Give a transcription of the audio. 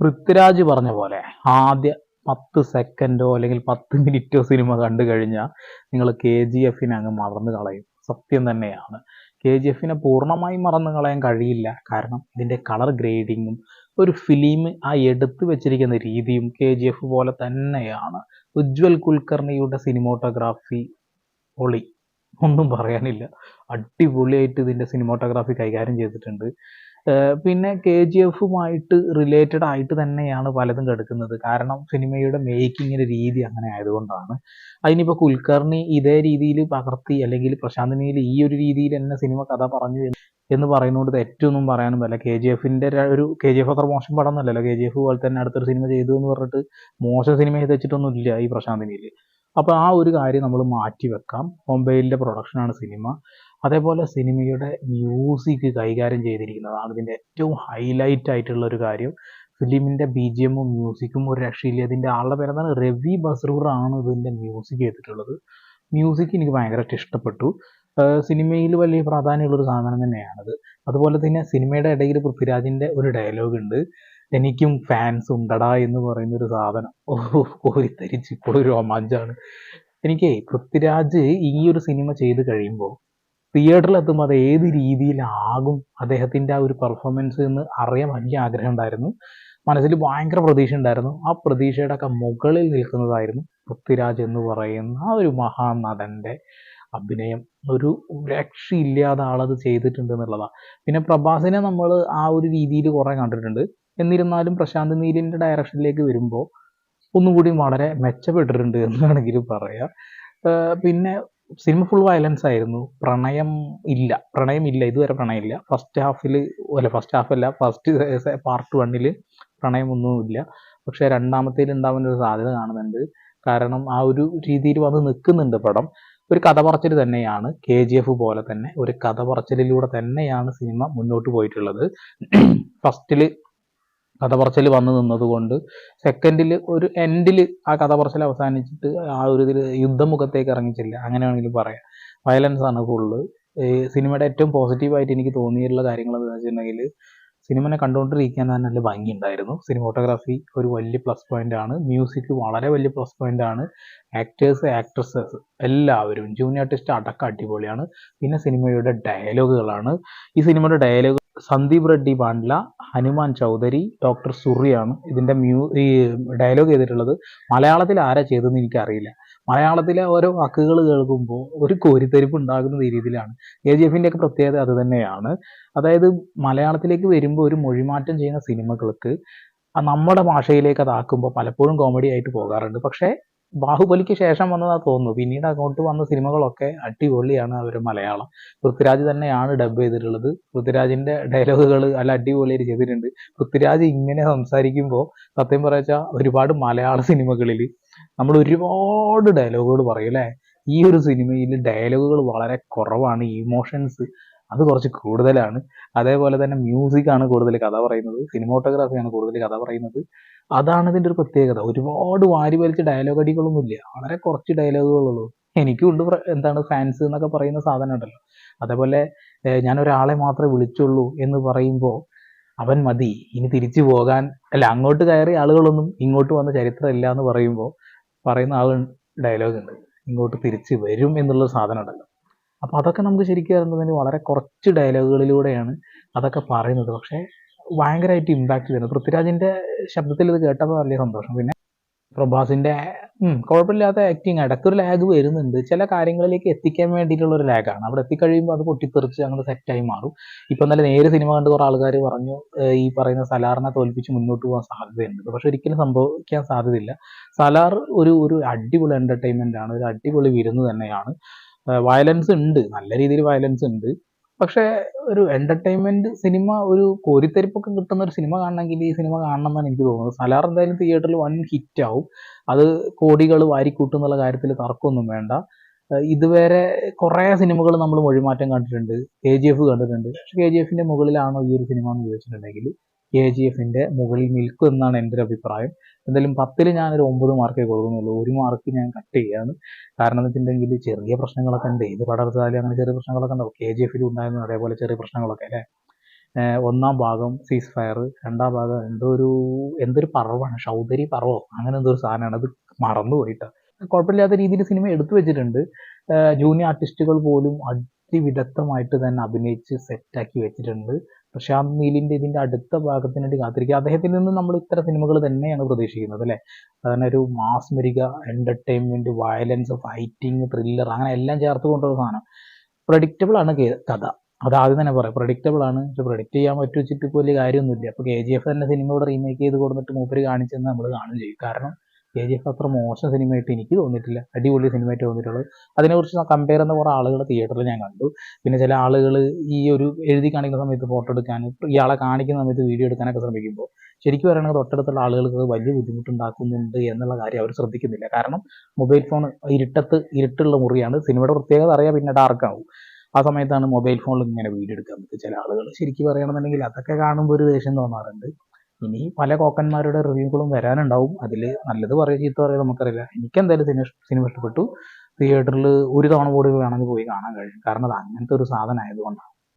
പൃഥ്വിരാജ് പറഞ്ഞ പോലെ ആദ്യ പത്ത് സെക്കൻഡോ അല്ലെങ്കിൽ പത്ത് മിനിറ്റോ സിനിമ കണ്ടു കഴിഞ്ഞാൽ നിങ്ങൾ കെ ജി എഫിനെ അങ്ങ് മറന്നു കളയും. സത്യം തന്നെയാണ്. കെ ജി എഫിനെ പൂർണമായും മറന്നു കളയാൻ കഴിയില്ല. കാരണം ഇതിന്റെ കളർ ഗ്രേഡിങ്ങും ഒരു ഫിലിം ആ എടുത്തു വെച്ചിരിക്കുന്ന രീതിയും കെ ജി എഫ് പോലെ തന്നെയാണ്. ഉജ്വൽ കുൽക്കർണിയുടെ സിനിമോട്ടോഗ്രാഫി ഒളി ഒന്നും പറയാനില്ല. അടിപൊളിയായിട്ട് ഇതിന്റെ സിനിമോട്ടോഗ്രാഫി കൈകാര്യം ചെയ്തിട്ടുണ്ട്. പിന്നെ കെ ജി എഫുമായിട്ട് റിലേറ്റഡ് ആയിട്ട് തന്നെയാണ് പലതും കിടക്കുന്നത്. കാരണം സിനിമയുടെ മേക്കിങ്ങിന്റെ രീതി അങ്ങനെ ആയതുകൊണ്ടാണ്. അതിനിപ്പോൾ കുൽക്കർണി ഇതേ രീതിയിൽ പകർത്തി അല്ലെങ്കിൽ പ്രശാന്ത് നീൽ ഈ ഒരു രീതിയിൽ തന്നെ സിനിമ കഥ പറഞ്ഞു എന്ന് പറയുന്നതുകൊണ്ട് തെറ്റൊന്നും പറയാനും പറ്റില്ല. കെ ജി എഫിന്റെ ഒരു കെ ജി എഫ് അത്ര മോശം പടം എന്നല്ലല്ലോ കെ ജി എഫ് പോലെ തന്നെ അടുത്തൊരു സിനിമ ചെയ്തു എന്ന് പറഞ്ഞിട്ട് മോശം സിനിമ ചെയ്ത് വെച്ചിട്ടൊന്നും ഇല്ല ഈ പ്രശാന്ത് അപ്പോൾ ആ ഒരു കാര്യം നമ്മൾ മാറ്റി വെക്കാം മുംബൈയിലെ പ്രൊഡക്ഷനാണ് സിനിമ. അതേപോലെ സിനിമയുടെ മ്യൂസിക് കൈകാര്യം ചെയ്തിരിക്കുന്നതാണ് ഇതിന്റെ ഏറ്റവും ഹൈലൈറ്റ് ആയിട്ടുള്ള ഒരു കാര്യം ഫിലിമിന്റെ ബി ജി എമ്മും മ്യൂസിക്കും ഒരു രക്ഷയില്ല. ഇതിന്റെ ആളുടെ പേരെന്താണ്? രവി ബസ്രൂർ ആണ് ഇതിന്റെ മ്യൂസിക് ചെയ്തിട്ടുള്ളത്. മ്യൂസിക് എനിക്ക് ഭയങ്കരമായിട്ട് ഇഷ്ടപ്പെട്ടു. സിനിമയിൽ വലിയ പ്രാധാന്യമുള്ളൊരു സാധനം തന്നെയാണത്. അതുപോലെ തന്നെ സിനിമയുടെ ഇടയിൽ പൃഥ്വിരാജിന്റെ ഒരു ഡയലോഗ് ഉണ്ട്. എനിക്കും ഫാൻസ് ഉണ്ടടാ എന്ന് പറയുന്ന ഒരു സാധനം ഓ കോരിത്തരിച്ച് ഒരു രോമാഞ്ചാണ് എനിക്ക് പൃഥ്വിരാജ് ഈ ഒരു സിനിമ ചെയ്ത് കഴിയുമ്പോൾ തിയേറ്ററിൽ എത്തുമ്പോൾ അത് ഏത് രീതിയിലാകും അദ്ദേഹത്തിന്റെ ആ ഒരു പെർഫോമൻസ് എന്ന് അറിയാൻ വലിയ ആഗ്രഹം ഉണ്ടായിരുന്നു. മനസ്സിൽ ഭയങ്കര പ്രതീക്ഷ ഉണ്ടായിരുന്നു. ആ പ്രതീക്ഷയുടെ ഒക്കെ മുകളിൽ നിൽക്കുന്നതായിരുന്നു പൃഥ്വിരാജ് എന്ന് പറയുന്ന ആ ഒരു മഹാനടന്റെ അഭിനയം. ഒരു രക്ഷയില്ലാതെ ആളത് ചെയ്തിട്ടുണ്ട് എന്നുള്ളതാണ് പിന്നെ പ്രഭാസിനെ നമ്മൾ ആ ഒരു രീതിയിൽ കുറേ കണ്ടിട്ടുണ്ട്. എന്നിരുന്നാലും പ്രശാന്ത് നീലിന്റെ ഡയറക്ഷനിലേക്ക് വരുമ്പോൾ ഒന്നുകൂടി വളരെ മെച്ചപ്പെട്ടിട്ടുണ്ട് എന്ന് വേണമെങ്കിൽ പറയാം. പിന്നെ സിനിമ ഫുൾ വയലൻസ് ആയിരുന്നു. പ്രണയം ഇല്ല. പ്രണയം ഇല്ല. ഇതുവരെ പ്രണയം ഇല്ല. ഫസ്റ്റ് ഹാഫിൽ അല്ല ഫസ്റ്റ് ഹാഫ് അല്ല ഫസ്റ്റ് പാർട്ട് വണ്ണിൽ പ്രണയമൊന്നുമില്ല പക്ഷേ രണ്ടാമത്തേൽ ഉണ്ടാവാൻ ഒരു സാധ്യത കാണുന്നുണ്ട്. കാരണം ആ ഒരു രീതിയിൽ വന്ന് നിൽക്കുന്നുണ്ട് പടം. ഒരു കഥ പറച്ചിൽ തന്നെയാണ്. കെ ജി എഫ് പോലെ തന്നെ ഒരു കഥ പറച്ചിലൂടെ തന്നെയാണ് സിനിമ മുന്നോട്ട് പോയിട്ടുള്ളത്. ഫസ്റ്റിൽ കഥ പറച്ചിൽ വന്നു നിന്നതുകൊണ്ട് സെക്കൻഡിൽ ഒരു എൻഡിൽ ആ കഥ പറച്ചിൽ അവസാനിച്ചിട്ട് ആ ഒരു ഇതിൽ യുദ്ധമുഖത്തേക്ക് ഇറങ്ങിച്ചില്ല. അങ്ങനെയാണെങ്കിലും പറയാം. വയലൻസ് ആണ് ഫുള്ള് സിനിമയുടെ ഏറ്റവും പോസിറ്റീവായിട്ട് എനിക്ക് തോന്നിയിട്ടുള്ള കാര്യങ്ങൾ എന്താണെന്ന് വെച്ചിട്ടുണ്ടെങ്കിൽ സിനിമനെ കണ്ടുകൊണ്ടിരിക്കാൻ തന്നെ നല്ല ഭംഗിയുണ്ടായിരുന്നു. സിനിമോട്ടോഗ്രാഫി ഒരു വലിയ പ്ലസ് പോയിന്റ് ആണ്. മ്യൂസിക് വളരെ വലിയ പ്ലസ് പോയിന്റ് ആണ്. ആക്ടേഴ്സ് ആക്ട്രസസ് എല്ലാവരും ജൂനിയർ ആർട്ടിസ്റ്റ് അടക്കം അടിപൊളിയാണ്. പിന്നെ സിനിമയുടെ ഡയലോഗുകളാണ് ഈ സിനിമയുടെ ഡയലോഗ് സന്ദീപ് റെഡ്ഡി പാണ്ഡ്ല ഹനുമാൻ ചൗധരി ഡോക്ടർ സുറിയാണ്. ഇതിന്റെ മ്യൂ ഈ ഡയലോഗ് ചെയ്തിട്ടുള്ളത്. മലയാളത്തിൽ ആരാ ചെയ്തതെന്ന് എനിക്കറിയില്ല. മലയാളത്തിലെ ഓരോ വാക്കുകൾ കേൾക്കുമ്പോൾ ഒരു കോരിത്തെരിപ്പ് ഉണ്ടാകുന്ന രീതിയിലാണ്. എ ജി എഫിന്റെ ഒക്കെ പ്രത്യേകത അത് തന്നെയാണ്. അതായത് മലയാളത്തിലേക്ക് വരുമ്പോൾ ഒരു മൊഴിമാറ്റം ചെയ്യുന്ന സിനിമകൾക്ക് നമ്മുടെ ഭാഷയിലേക്ക് അതാക്കുമ്പോൾ പലപ്പോഴും കോമഡി ആയിട്ട് പോകാറുണ്ട്. പക്ഷേ ബാഹുബലിക്ക് ശേഷം വന്നതാ തോന്നുന്നു. പിന്നീട് അങ്ങോട്ട് വന്ന സിനിമകളൊക്കെ അടിപൊളിയാണ് അവർ മലയാളം. പൃഥ്വിരാജ് തന്നെയാണ് ഡബ് ചെയ്തിട്ടുള്ളത്. പൃഥ്വിരാജിന്റെ ഡയലോഗുകൾ അല്ല അടിപൊളിയായിട്ട് ചെയ്തിട്ടുണ്ട്. പൃഥ്വിരാജ് ഇങ്ങനെ സംസാരിക്കുമ്പോൾ സത്യം പറയാച്ചാൽ ഒരുപാട് മലയാള സിനിമകളിൽ നമ്മൾ ഒരുപാട് ഡയലോഗുകൾ പറയും അല്ലേ? ഈ ഒരു സിനിമയിൽ ഡയലോഗുകൾ വളരെ കുറവാണ്. ഇമോഷൻസ് അത് കുറച്ച് കൂടുതലാണ്. അതേപോലെ തന്നെ മ്യൂസിക്കാണ് കൂടുതൽ കഥ പറയുന്നത്. സിനിമോട്ടോഗ്രാഫിയാണ് കൂടുതൽ കഥ പറയുന്നത്. അതാണ് ഇതിന്റെ ഒരു പ്രത്യേകത. ഒരുപാട് വാരി വലിച്ച ഡയലോഗ് അടികളൊന്നും ഇല്ല വളരെ കുറച്ച് ഡയലോഗുകളുള്ളൂ എനിക്കും ഉണ്ട് എന്താണ് ഫാൻസ് എന്നൊക്കെ പറയുന്ന സാധനം ഉണ്ടല്ലോ. അതേപോലെ ഞാൻ ഒരാളെ മാത്രമേ വിളിച്ചുള്ളൂ എന്ന് പറയുമ്പോൾ അവൻ മതി ഇനി തിരിച്ചു പോകാൻ. അല്ല അങ്ങോട്ട് കയറി ആളുകളൊന്നും ഇങ്ങോട്ട് വന്ന ചരിത്രമില്ല എന്ന് പറയുമ്പോൾ പറയുന്ന ആ ഡയലോഗ് ഉണ്ട്. ഇങ്ങോട്ട് തിരിച്ചു വരും എന്നുള്ള സാധനം ഉണ്ടല്ലോ. അപ്പോൾ അതൊക്കെ നമുക്ക് ശരിക്കും പറയുന്നതിന് വളരെ കുറച്ച് ഡയലോഗുകളിലൂടെയാണ് അതൊക്കെ പറയുന്നത്. പക്ഷേ ഭയങ്കരമായിട്ട് ഇമ്പാക്ട് ചെയ്യുന്നത് പൃഥ്വിരാജിന്റെ ശബ്ദത്തിൽ ഇത് കേട്ടപ്പോൾ വലിയ സന്തോഷം. പിന്നെ പ്രഭാസിന്റെ ഉം, കുഴപ്പമില്ലാത്ത ആക്ടിങ് ഇടയ്ക്കൊരു ലാഗ് വരുന്നുണ്ട്. ചില കാര്യങ്ങളിലേക്ക് എത്തിക്കാൻ വേണ്ടിയിട്ടുള്ള ഒരു ലാഗാണ് അവിടെ എത്തിക്കഴിയുമ്പോൾ അത് പൊട്ടിത്തെറിച്ച് അങ്ങനെ സെറ്റായി മാറും. ഇപ്പൊ നല്ല നേരെ സിനിമ കണ്ട് കുറെ ആൾക്കാർ പറഞ്ഞു ഈ പറയുന്ന സലാറിനെ തോൽപ്പിച്ച് മുന്നോട്ട് പോകാൻ സാധ്യതയുണ്ട്. പക്ഷെ ഒരിക്കലും സംഭവിക്കാൻ സാധ്യതയില്ല. സലാർ ഒരു ഒരു അടിപൊളി എന്റർടൈൻമെന്റ് ആണ്. ഒരു അടിപൊളി വിരുന്ന് തന്നെയാണ്. വയലൻസ് ഉണ്ട്. നല്ല രീതിയിൽ വയലൻസ് ഉണ്ട്. പക്ഷേ ഒരു എന്റർടൈൻമെന്റ് സിനിമ ഒരു കോരിത്തെരിപ്പൊക്കെ കിട്ടുന്ന ഒരു സിനിമ കാണണമെങ്കിൽ ഈ സിനിമ കാണണം എന്നാണ് എനിക്ക് തോന്നുന്നത്. സലാർ എന്തായാലും തിയേറ്ററിൽ വൺ ഹിറ്റ് ആവും. അത് കോടികൾ വാരിക്കൂട്ടും എന്നുള്ള കാര്യത്തിൽ തർക്കമൊന്നും വേണ്ട. ഇതുവരെ കുറേ സിനിമകൾ നമ്മൾ മൊഴിമാറ്റം കണ്ടിട്ടുണ്ട്. കെ ജി എഫ് കണ്ടിട്ടുണ്ട്. പക്ഷെ കെ ജി എഫിന്റെ മുകളിലാണോ ഈ ഒരു സിനിമ എന്ന് ചോദിച്ചിട്ടുണ്ടെങ്കിൽ കെ ജി എഫിന്റെ മുകളിൽ നിൽക്കും എന്നാണ് എന്റെ ഒരു അഭിപ്രായം. എന്തായാലും പത്തിൽ ഞാനൊരു ഒമ്പത് മാർക്കേ കൊടുക്കുന്നുള്ളൂ. ഒരു മാർക്ക് ഞാൻ കട്ട് ചെയ്യാണ്. കാരണം എന്ന് വെച്ചിട്ടുണ്ടെങ്കിൽ ചെറിയ പ്രശ്നങ്ങളൊക്കെ ഉണ്ട്. ഏത് പടർത്താലും അങ്ങനെ ചെറിയ പ്രശ്നങ്ങളൊക്കെ ഉണ്ടാവും. കെ ജി എഫിൽ ഉണ്ടായിരുന്നു അതേപോലെ ചെറിയ പ്രശ്നങ്ങളൊക്കെ അല്ലേ? ഒന്നാം ഭാഗം സീസ് ഫയർ രണ്ടാം ഭാഗം എന്തോ ഒരു എന്തൊരു പറവാണ് ഷൗദരി പറവോ അങ്ങനെ എന്തോ ഒരു സാധനമാണ്. അത് മറന്നുപോയിട്ടാ കുഴപ്പമില്ലാത്ത രീതിയിൽ സിനിമ എടുത്തു വെച്ചിട്ടുണ്ട്. ജൂനിയർ ആർട്ടിസ്റ്റുകൾ പോലും അതിവിദഗ്ധമായിട്ട് തന്നെ അഭിനയിച്ച് സെറ്റാക്കി വെച്ചിട്ടുണ്ട്. പ്രശാന്ത് നീലിന്റെ ഇതിന്റെ അടുത്ത ഭാഗത്തിന് വേണ്ടി കാത്തിരിക്കുക. അദ്ദേഹത്തിൽ നിന്ന് നമ്മൾ ഇത്തരം സിനിമകൾ തന്നെയാണ് പ്രതീക്ഷിക്കുന്നത് അല്ലേ? അതന്നെ ഒരു മാസ് മാസ്മരിക എന്റർടൈൻമെന്റ് വയലൻസ് ഫൈറ്റിംഗ് ത്രില്ലർ അങ്ങനെ എല്ലാം ചേർത്ത് കൊണ്ടുള്ള സാധനം. പ്രഡിക്റ്റബിൾ ആണ് കഥ. അത് ആദ്യം തന്നെ പറയാം. പ്രഡിക്റ്റബിൾ ആണ്. പക്ഷെ പ്രഡിക്റ്റ് ചെയ്യാൻ പറ്റുവെച്ചിട്ട് ഇപ്പോൾ വലിയ കാര്യമൊന്നുമില്ല. അപ്പോൾ കെ ജി എഫ് തന്നെ സിനിമ ഇവിടെ റീമേക്ക് ചെയ്ത് കൊടുത്തിട്ട് മൂപ്പര് കാണിച്ചെന്ന് നമ്മൾ കാണുകയും ചെയ്യും. കാരണം കെ ജി എഫ് അത്ര മോശം സിനിമയായിട്ട് എനിക്ക് തോന്നിയിട്ടില്ല. അടിപൊളി സിനിമയായിട്ട് തോന്നിയിട്ടുള്ളത്. അതിനെക്കുറിച്ച് കമ്പയർ ചെയ്യുന്ന കുറേ ആളുകൾ തിയേറ്ററിൽ ഞാൻ കണ്ടു. പിന്നെ ചില ആളുകൾ ഈ ഒരു എഴുതി കാണിക്കുന്ന സമയത്ത് ഫോട്ടോ എടുക്കാനും ഇയാളെ കാണിക്കുന്ന സമയത്ത് വീഡിയോ എടുക്കാനൊക്കെ ശ്രമിക്കുമ്പോൾ ശരിക്കും പറയുകയാണെങ്കിൽ തൊട്ടടുത്തുള്ള ആളുകൾക്ക് വലിയ ബുദ്ധിമുട്ടുണ്ടാക്കുന്നുണ്ട് എന്നുള്ള കാര്യം അവർ ശ്രദ്ധിക്കുന്നില്ല. കാരണം മൊബൈൽ ഫോൺ ഇരുട്ടത്ത് ഇരുട്ടുള്ള മുറിയാണ്. സിനിമയുടെ പ്രത്യേകത അറിയാം പിന്നെ ഡാർക്കാവും ആ സമയത്താണ് മൊബൈൽ ഫോണിൽ ഇങ്ങനെ വീഡിയോ എടുക്കാൻ പറ്റും ചില ആളുകൾ ശരിക്കും പറയുകയാണെന്നുണ്ടെങ്കിൽ അതൊക്കെ കാണുമ്പോൾ ഒരു ദേഷ്യം തോന്നാറുണ്ട്. ഇനി പല കോക്കന്മാരുടെ റിവ്യൂകളും വരാനുണ്ടാവും. അതിൽ നല്ലത് പറയുക ചീത്ത പറയുക നമുക്കറിയില്ല. എനിക്കെന്തായാലും സിനിമ സിനിമ ഇഷ്ടപ്പെട്ടു. തിയേറ്ററിൽ ഒരു തവണ കൂടി വേണമെങ്കിൽ പോയി കാണാൻ കഴിയും. കാരണം അത് അങ്ങനത്തെ ഒരു സാധനം ആയതുകൊണ്ടാണ്